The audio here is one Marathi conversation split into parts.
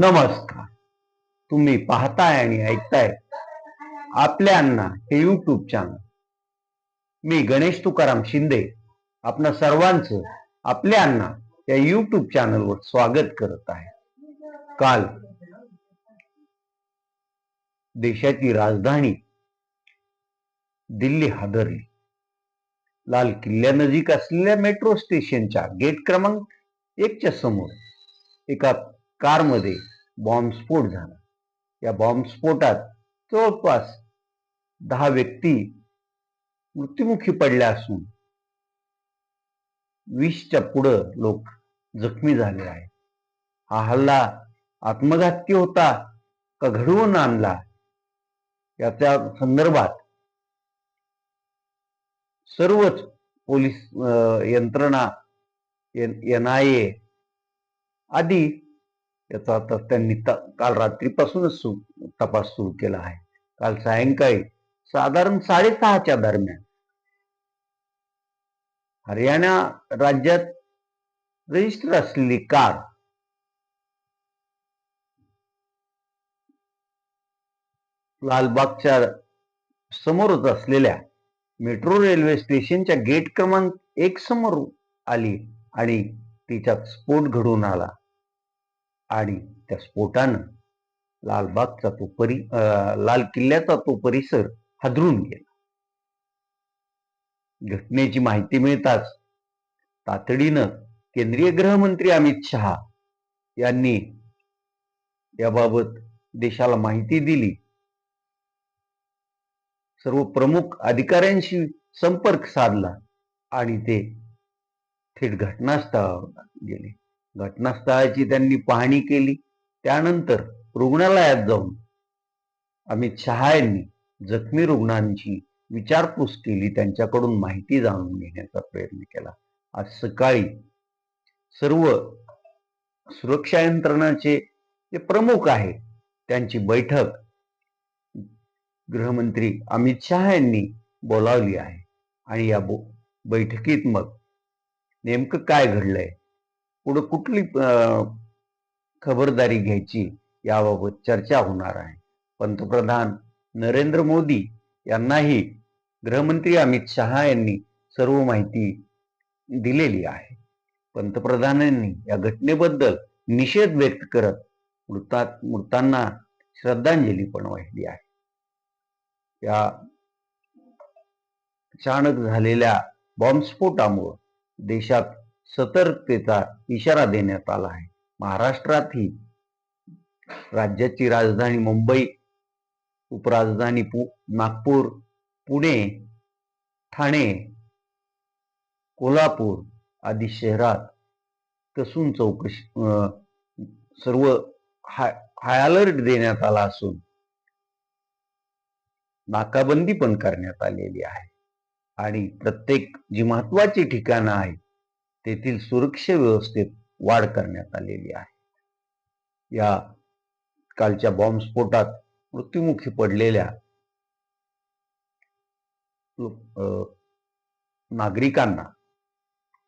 नमस्कार. तुम्ही पाहताय आणि ऐकताय आपल्यांना हे युट्यूब चॅनल मी गणेश तुकाराम शिंदे आपणा सर्वांचं आपल्यांना या युट्यूब चॅनलवर स्वागत करत आहे. काल देशाची राजधानी दिल्ली हादरली. लाल किल्ल्यानजीक असलेल्या मेट्रो स्टेशनच्या गेट क्रमांक एकच्या समोर एका कारमध्ये बॉम्बस्फोट झाला. या बॉम्बस्फोटात जवळपास दहा व्यक्ती मृत्युमुखी पडल्या असून वीसच्या पुढं लोक जखमी झाले आहेत. हा हल्ला आत्मघातकी होता का घडवून आणला? याच्या संदर्भात सर्वच पोलीस यंत्रणा एन आय ए आदी याचा आता त्यांनी काल रात्रीपासूनच तपास सुरू केला आहे. काल सायंकाळी साधारण साडेसहाच्या दरम्यान हरियाणा राज्यात रजिस्टर असलेली कार लालबागच्या समोरच असलेल्या मेट्रो रेल्वे स्टेशनच्या गेट क्रमांक एक समोर आली आणि तिच्यात स्फोट घडून आला. आणि त्या स्फोटानं लालबागचा तो परि लाल किल्ल्याचा तो परिसर हादरून गेला. घटनेची माहिती मिळताच तातडीनं केंद्रीय गृहमंत्री अमित शहा यांनी याबाबत देशाला माहिती दिली. सर्व प्रमुख अधिकाऱ्यांशी संपर्क साधला आणि ते थेट घटनास्थळावर गेले. घटनास्थळाची त्यांनी पाहणी केली. त्यानंतर रुग्णालयात जाऊन अमित शहा यांनी जखमी रुग्णांची विचारपूस केली. त्यांच्याकडून माहिती जाणून घेण्याचा प्रयत्न केला. आज सकाळी सर्व सुरक्षा यंत्रणाचे जे प्रमुख आहे त्यांची बैठक गृहमंत्री अमित शहा यांनी बोलावली आहे. आणि या बो- बैठकीत मग नेमकं काय घडलंय? पुढे कुठली खबरदारी घ्यायची याबाबत चर्चा होणार आहे. पंतप्रधान नरेंद्र मोदी यांनाही गृहमंत्री अमित शहा यांनी सर्व माहिती दिलेली आहे. पंतप्रधानांनी या घटनेबद्दल निषेध व्यक्त करत मृतात मृतांना श्रद्धांजली पण वाहिली आहे. या अचानक झालेल्या बॉम्बस्फोटामुळं देशात सतर्कतेचा इशारा देण्यात आला आहे. महाराष्ट्रातही राज्याची राजधानी मुंबई उपराजधानी पु नागपूर पुणे ठाणे कोल्हापूर आदी शहरात कसून चौकशी अं, सर्व हाय हाय अलर्ट देण्यात आला असून नाकाबंदी पण करण्यात आलेली आहे. आणि प्रत्येक जी महत्वाची ठिकाणं आहेत तेथील सुरक्षा व्यवस्थेत वाढ करण्यात आलेली आहे. या कालच्या बॉम्बस्फोटात मृत्युमुखी पडलेल्या नागरिकांना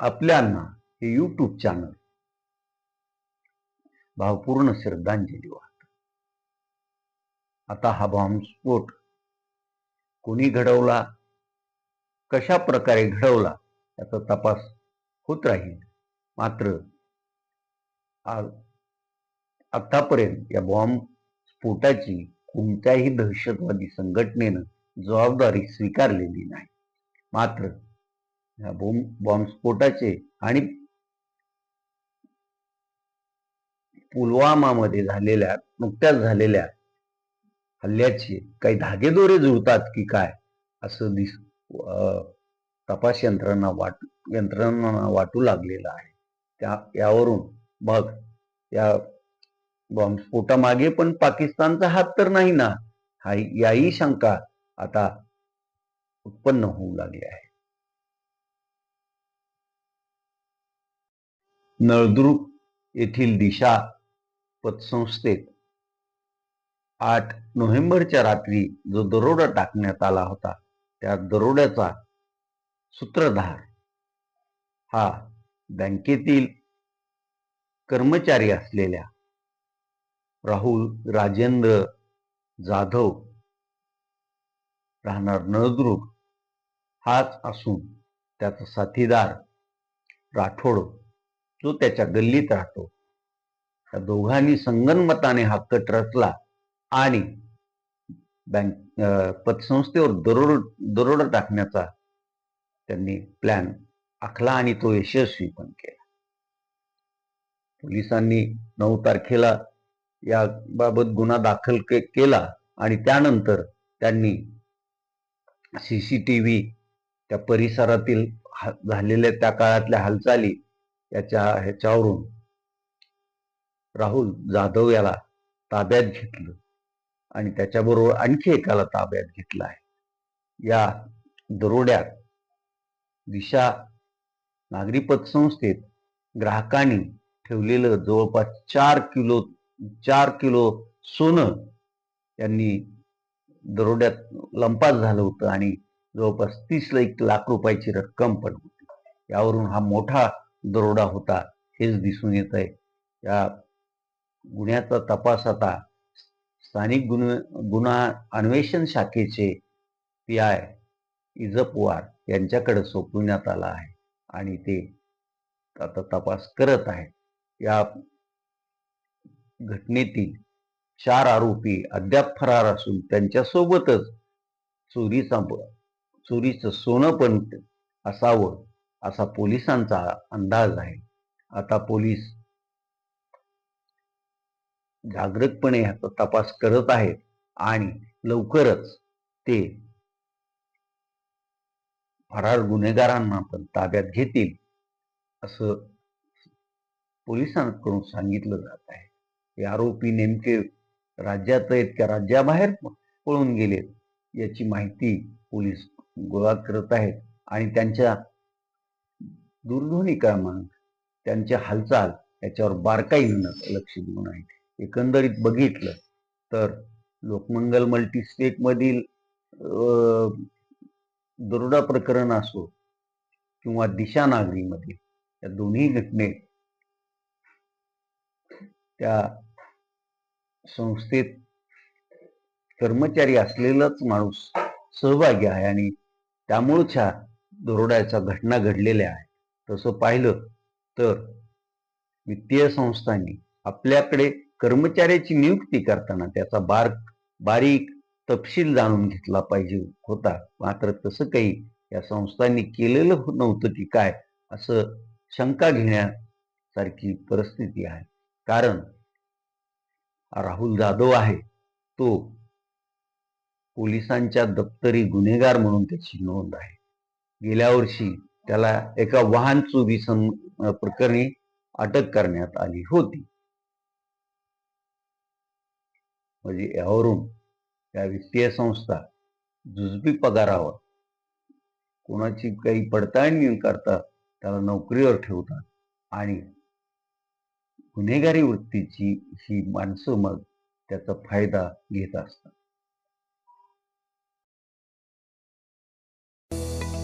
आपल्यांना हे यूट्यूब चॅनल भावपूर्ण श्रद्धांजली वाहत. आता हा बॉम्बस्फोट कोणी घडवला कशा प्रकारे घडवला याचा तपास होत राहील. मात्र आतापर्यंत या बॉम्ब स्फोटाची कोणत्याही दहशतवादी संघटनेनं जबाबदारी स्वीकारलेली नाही. मात्र या बॉम्ब बॉम्बस्फोटाचे आणि पुलवामामध्ये झालेल्या नुकत्याच झालेल्या हल्ल्याचे काही धागेदोरे जुळतात की काय असं दिस अं, तपास यंत्रणा वाट यंत्रणा वाटू लागलेला आहे. त्या यावरून मग या बॉम्बस्फोटामागे पण पाकिस्तानचा हात तर नाही ना. हा याही शंका आता उत्पन्न होऊ लागली आहे. नळदुर्ग येथील दिशा पतसंस्थेत आठ नोव्हेंबरच्या रात्री जो दरोडा टाकण्यात आला होता त्या दरोड्याचा सूत्रधार हा बँकेतील कर्मचारी असलेल्या राहुल राजेंद्र जाधव राहणार नळदुर्ग. हाच असून त्याचा साथीदार राठोड जो त्याच्या गल्लीत राहतो. त्या दोघांनी संगनमताने हा कट रचला आणि बँक अं, पतसंस्थेवर दरोड दरोडा टाकण्याचा त्यांनी प्लॅन आखला आणि तो यशस्वी पण केला. पोलिसांनी नऊ तारखेला याबाबत गुन्हा दाखल के- केला आणि त्यानंतर त्यांनी सीसीटीव्ही त्या परिसरातील झालेल्या त्या काळातल्या हालचाली याच्या ह्याच्यावरून राहुल जाधव याला ताब्यात घेतलं आणि त्याच्याबरोबर आणखी एकाला ताब्यात घेतलं आहे. या दरोड्यात दिशा नागरी पतसंस्थेत ग्राहकांनी ठेवलेलं जवळपास चार किलो चार किलो सोनं त्यांनी दरोड्यात लंपास झालं होतं आणि जवळपास तीस एक लाख रुपयाची रक्कम पण होती. यावरून हा मोठा दरोडा होता हेच दिसून येत आहे. या गुन्ह्याचा तपास आता स्थानिक गुन्हे गुन्हा अन्वेषण शाखेचे पी आय इजपवार यांच्याकडे सोपविण्यात आला आहे. आणि ते आता तपास करत आहेत. या घटनेतील चार आरोपी अद्याप फरार असून त्यांच्यासोबतच चोरीचा चोरीचं सोनं पण असावं असा पोलिसांचा अंदाज आहे. आता पोलीस जागृतपणे ह्याचा तपास करत आहेत आणि लवकरच ते फरार गुन्हेगारांना पण ताब्यात घेतील असं पोलिसांकडून सांगितलं जात आहे. हे आरोपी नेमके राज्यात आहेत का राज्याबाहेर पळून गेलेत याची माहिती पोलीस गोळा करत आहेत आणि त्यांच्या दूरध्वनी क्रमांक त्यांच्या हालचाल याच्यावर बारकाईनं लक्ष देऊन आहेत. एकंदरीत बघितलं तर लोकमंगल मल्टीस्टेट मधील दरोडा प्रकरण असो किंवा दिशा नागरीमध्ये या दोन्ही घटनेत त्या संस्थेत कर्मचारी असलेलाच माणूस सहभागी आहे आणि त्यामुळेच ह्या दरोड्याच्या घटना घडलेल्या आहेत. तसं पाहिलं तर वित्तीय संस्थांनी आपल्याकडे कर्मचाऱ्याची नियुक्ती करताना त्याचा बार बारीक तपशील जाणून घेतला पाहिजे होता. मात्र तसं काही या संस्थांनी केलेलं नव्हतं की काय असं शंका घेण्यासारखी परिस्थिती आहे. कारण राहुल जाधव आहे तो पोलिसांच्या दप्तरी गुन्हेगार म्हणून त्याची नोंद आहे. गेल्या वर्षी त्याला एका वाहन चोरी प्रकरणी अटक करण्यात आली होती. म्हणजे यावरून त्या वित्तीय संस्था जुजबी पगारावर कोणाची काही पडताळणी करता त्याला नोकरीवर ठेवतात आणि गुन्हेगारी वृत्तीची ही माणसं मग त्याचा फायदा घेत असतात.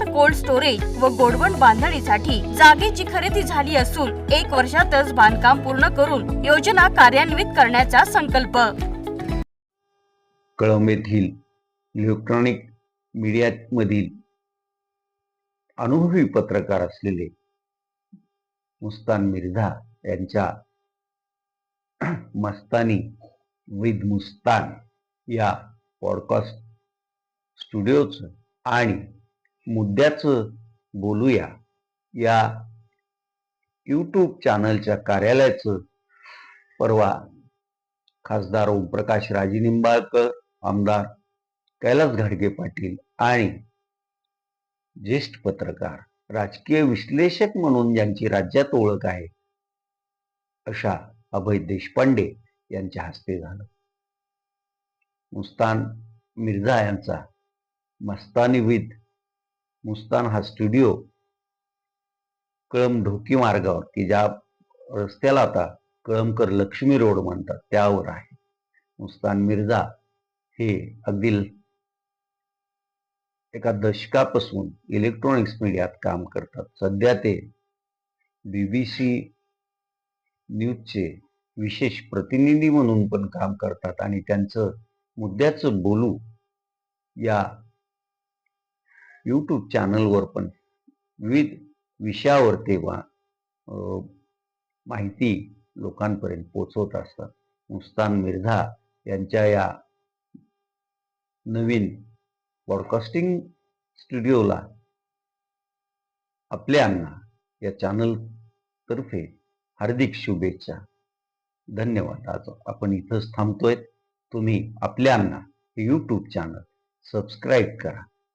कोल्ड स्टोरेज व गोडवण बांधणीसाठी जागेची खरेदी झाली असून एक वर्षातच बांधकाम पूर्ण करून योजना कार्यान्वित करण्याचा संकल्प. कळंब येथील इलेक्ट्रॉनिक मीडियामधील अनुभवी पत्रकार असलेले मुस्तान मिर्झा यांच्या मस्तानी विद मुस्तान या पॉडकास्ट स्टुडिओचं आणि मुद्द्याचं बोलूया. या यूट्यूब चॅनलच्या कार्यालयाचं परवा खासदार ओमप्रकाश राजेनिंबाळकर आमदार कैलास घाडगे पाटील आणि ज्येष्ठ पत्रकार राजकीय विश्लेषक म्हणून ज्यांची राज्यात ओळख आहे अशा अभय देशपांडे यांच्या हस्ते झालं. मुस्तान मिर्झा यांचा मस्तानीविद मुस्तान हा स्टुडिओ कळम ढोकी मार्गावर की ज्या रस्त्याला आता कळमकर लक्ष्मी रोड म्हणतात त्यावर आहे. मुस्तान मिर्झा हे अगदी एका दशकापासून इलेक्ट्रॉनिक्स मीडियात काम करतात. सध्या ते बीबीसी न्यूजचे विशेष प्रतिनिधी म्हणून पण काम करतात. आणि त्यांचं मुद्द्याचं बोलू या यूट्यूब चॅनलवर पण विविध विषयावर तेव्हा माहिती लोकांपर्यंत पोचवत असतात. मुस्तान मिर्झा यांच्या या नवीन ब्रॉडकास्टिंग स्टुडिओला आपल्यांना या चॅनल तर्फे हार्दिक शुभेच्छा. धन्यवाद. आज आपण इथंच थांबतोय. तुम्ही आपल्यांना यूट्यूब चॅनल सबस्क्राईब करा.